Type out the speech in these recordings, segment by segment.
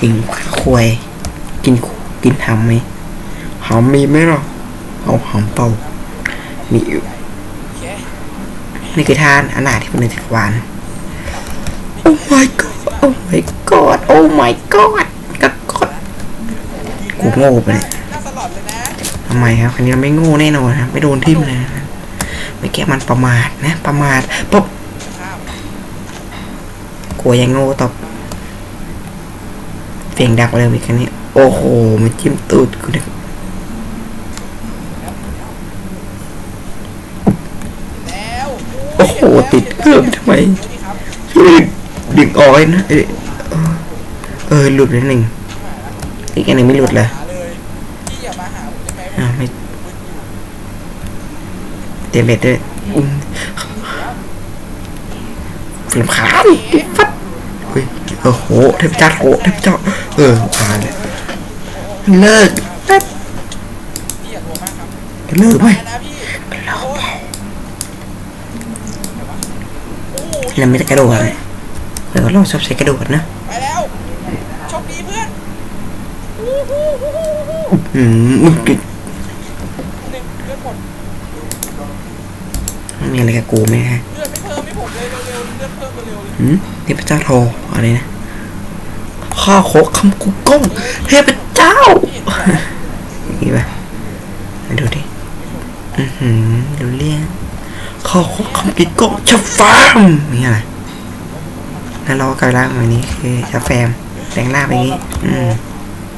ติงควย กินกินหำไหมหำมีไหมหรอเอาหำเป่ามีอยู่นี่คือทานอันหนที่เป็นในจักรวาลโอ้ my god โอ้ my god โอ้ my god กัดกดกูโง่ไปเลยทำไมครับคันนี้เราไม่โง่แน่นอนครับไม่โดนทิ่มเลยนะไม่แก้มันประมาทนะ ประมาทปุ๊บกลัวยังโง่ตบเสียงดักเลยอีกคันนี้ โอ้โห มันจิ้มตูดกูนี่ยแล้วโอ้โห ติดเครื่องทำไมดูดิครับช่วยดึงออกเลยนะ เออเออหลุดไปหนึ่งอีกอันหนึ่งไม่หลุดเลยหาเลยพี่อย่ามาหาผมได้ไหมอ่าวไม่เตรียมเบ็ดด้วยอุ้มฟิล์มขาวฟัดโอ้โหเทพเจ้าโหเทพเจ้า ออผ่านเลยเลิกแป๊บพี่อย่ากลัวมากครับเลิกไหมไปนะพี่โอ้ยโอ้โหเราไม่ได้กระโดดเลยเออเราชอบใช้กระโดดนะไปแล้วโชคดีเพื่อนอืมมึงกินหนึ่งเลือดหมดมีอะไรกับกูไหมฮะเลือดไม่เพิ่มไม่ผมเลยเร็วๆเลือดเพิ่มเร็วๆเลยหืมเทพเจ้าโทรอะไรนะ ข้าโคกคำกุกกงเทพเจ้านี่ปะมาดูดิอือหือดูเรียงข้าโคกคำกิกก้งชัฟฟามนี่อะไรแล้วเราก็กลายร่างแบบนี้คือชัฟแฟมแต่งหน้าไปอย่างนี้ อืม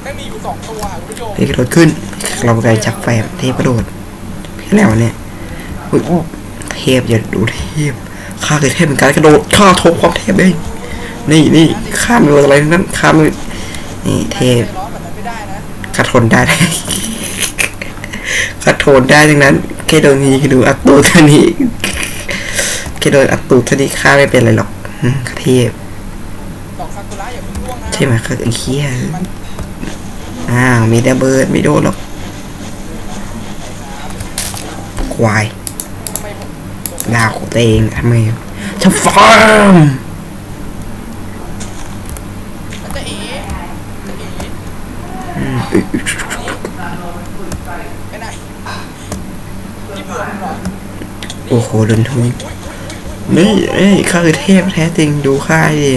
แม่งมีอยู่กระโดดขึ้น เรากลายชัฟแฟมเทพกระโดดพี่แล้วเนี่ยอุ๊ยเทพอย่าดูเทพข้าคือเทพเป็นการกระโดดข้าโทบความเทพเอง นี่นี่ข้ามไปอะไรนั้นข้ามไปนี่เทพร้อนแบบนั้นไม่ได้นะกระทนได้กระทนได้ทั้งนั้นแค่โดนนี้คือดูอัตตูท่านี้แค่โดนอัตตูท่านี้ข้าไม่เป็นไรหรอกเทพใช่ไหมคือไอ้เคี้ยอ้าวมีดับเบิลไม่โดนหรอกควายดาวของตัวเองทำไมชฟาร์ม จะเอ๋จะเอ๋ อืม ไปไหนพี่เบื่อผมเหรอ โอ้โหโดนทุยนี่เอ้ยข้าคือเทพแท้จริงดูข้าดิ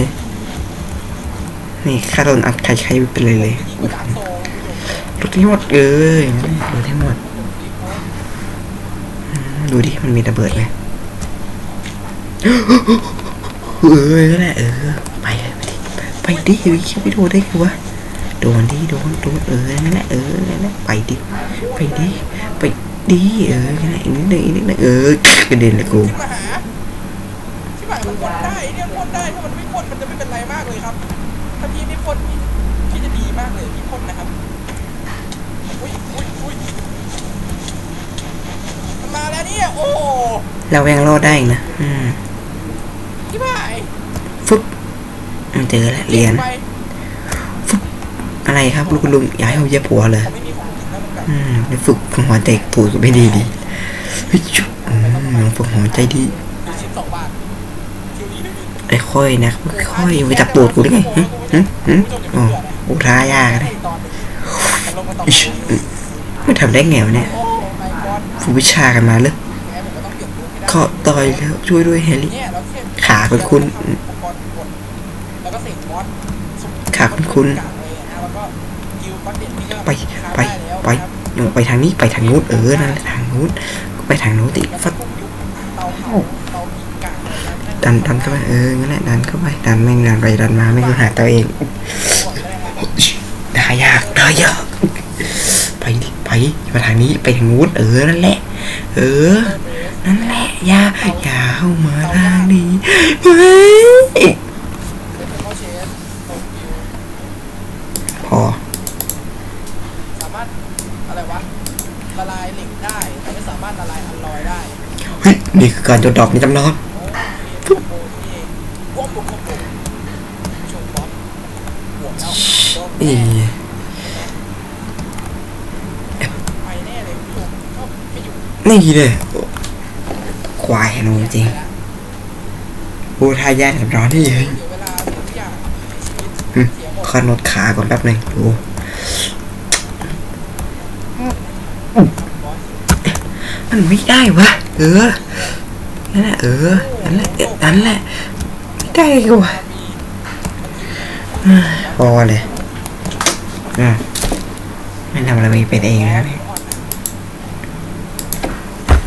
นี่ข้าโดนอัดใครๆไปเลยเลยยิงกระดาษโซ่คุณผู้ชมดูที่หมดเอ้ยดูที่หมด ดูดิ มันมีระเบิดไหมเออนั่นแหละเออ ไปเลยไปดิไปดิคิดไม่โดนได้คือวะโด นดิโดนโดนเออนั่นแหละเออนั่นแหละไปดิไปดิไปดิเออนั่นแหละอีกนิดหนึงอีกนิดหนึงเออกระเด็นเลยกูขึ้นมาหาที่หมายมันพ่นได้เนี่ยพ่นได้ถ้ามันไม่พ่นมันจะไม่เป็นไรมากเลยครับถ้าพี่ไม่พ่นพี่พี่จะดีมากเลยพี่พ่นนะครับอุ้ยอุ้ยอุ้ยมันมาแล้วเนี่ยโอ้เรายังรอดได้อีกนะอืมที่บ่ายฟึบอืมเจอแล้วเหรียญไป อะไรครับลูกลุงย้ายเอาเย็บผัวเลยเขาไม่มีของกินแล้วเหมือนกันอืมไปฝึกหัวใจถูกไม่ดีดีอืมฝึกหัวใจดีไอ้ค่อยนะค่อยไปจับตูดกูได้ไงหึหึอ๋ออุทายากเลยมันลงมาตอนอิ๊ชนี้ไม่ทำได้ไงวะเนี่ยฝึกวิชากันมาเลยก็ต้องเปลี่ยนรูปให้ได้เคาต่อยแล้วช่วยด้วยแฮร์รี่ขาคุณคุณขาคุณคุณ ไปไปไปนะครับโยนไปทางนี้ไปทางนู้นเออนั่นแหละทางนู้นไปทางนู้นติฟัดดันดันเข้าไปเอองั้นแหละดันเข้าไปดันแม่งดันไปดันมาไม่รู้หาตัวเองได้ยากได้ยากไปดิไปมาทางนี้ไปทางนู้นเออนั่นแหละ เออ นั่นแหละอย่าอย่าเข้ามาทางนี้เฮ้ยเป็นเทอร์โมเชสโตกิวพอามารถอะไรวะละลายเหล็กได้แต่ไม่สามารถละลายอัลลอยได้เฮ้ยนี่คือการจดดอกในตำนานโอ้โหนี่เองว้าวว้าวว้าวว้าวชมบอสบวกแล้วโดนอีแน่ไปแน่เลยคุณผู้ชมชอบไม่อยู่นี่เลยควายหนูจริงบูทายาทกับร้อนนี่เองเสียเวลาเสียทุกอย่างในชีวิตอืมเสียหมดขอกำหนดขาก่อนแป๊บหนึ่งดู มันไม่ได้วะ เออ นั่นแหละ เออ นั่นแหละเออนั่นแหละ ไม่ได้กูวะพอเลยอะไม่ทำอะไรไม่เป็นเองนะเนี่ย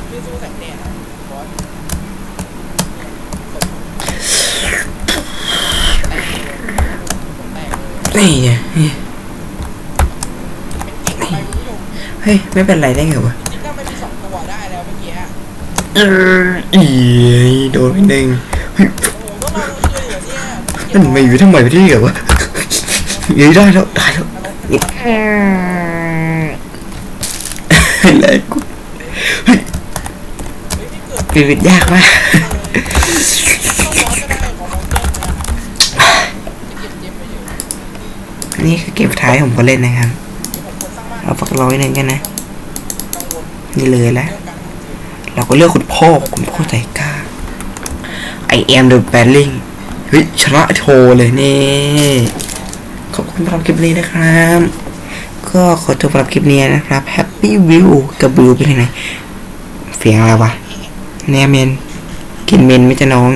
ไม่สู้แสงแดดนะบอสแตกเลยนี่ไงนี่เป็นเก่งไปคุณผู้ชมเฮ้ย ไม่เป็นไรได้ไงวะ เอออีโดนไปหนึ่งนั่นมาอยู่ทำไมที่เหรอวะยืได้แล้วตายแล้วอะไรกูปีวิตยากมากนี่คือเก็บท้ายผมก็เล่นนะครับ เอาปักร้อยหนึ่งกันนะนี่เลยแล้ว เราก็เลือกคุณพ่อคุณพ่อใจกล้า I am the b a l l i n g เฮ้ยชนะโชว์เลยนี่ขอบคุณสำหรับคลิปนี้นะครับ ก็ขอจบสำหรับคลิปนี้นะครับ Happy View กับวิวเป็นยังไงเสียงอะไรวะแนเมนกินเมนไม่จะน้อง